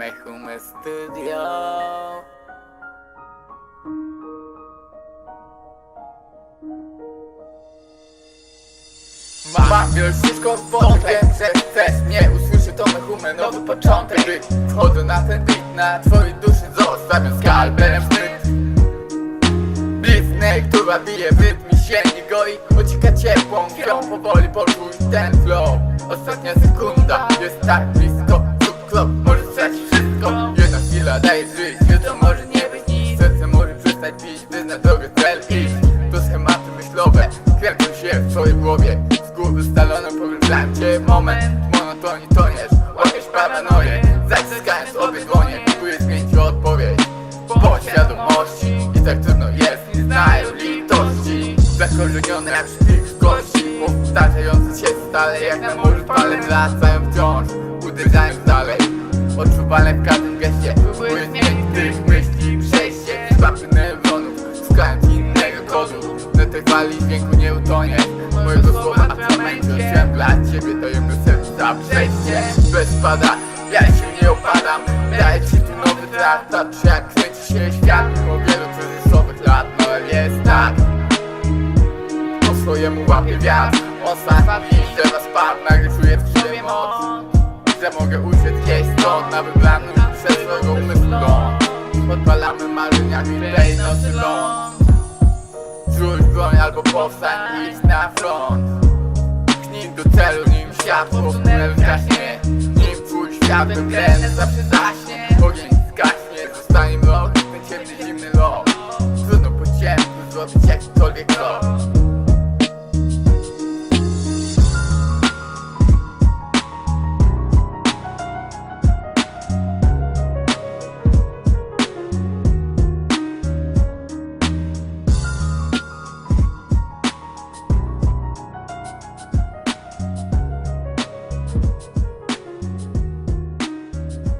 Mechume Studio. Mam już wszystko w wątek, że chcesz mnie usłyszy to mechume nowy początek Gdy wchodzę na ten beat, na twojej duszy zostawiam skalpelem sznyt Blitznek, która bije w rytm i się nie goi Ocieka ciepłą krwią, powoli poczuj ten flow. Ostatnia sekunda jest tak blisko Subklop, może stracić by na drogę cel iść To schematy myślowe, kręcą się w twojej głowie Z góry ustaloną powiem cię moment monotonii toniesz, łapiesz paranoję Zaciskając obie dłonie, próbuję zmienić odpowiedź. Podświadomości i tak trudno jest, nie znają litości Zakorzenione jak szpik kości Powtarzające się stale jak na morzu fale Wracają wciąż, uderzają dalej. Odczuwalne w każdym geście Próbuję zmienić kodu Na tej fali dźwięku nie utonie. Mojego słowa atramentu Chciałem dla ciebie tajemne serca przejście. Bez pada, ja się nie opadam. Daję ci tu nowy traktat Jak kręci się świat Mimo wielu kryzysowych lat No jest tak. Po swojemu łapie wiatr Ostatni drzewa spadł Nagle czuję w sobie moc. Że mogę uciec gdzieś stąd Na wybranym przez swojego umysłu Podpalamy marzeniami tej nocy ląd broń albo powstań i na front. Knij do celu, nim światło tunel gaśnie. Nim twój świat wykręt zawsze zaśnie. Ogień zgaśnie, zostanie mrok, ten ciemny zimny lot. Trudno po ciemku zrobić jakikolwiek krok.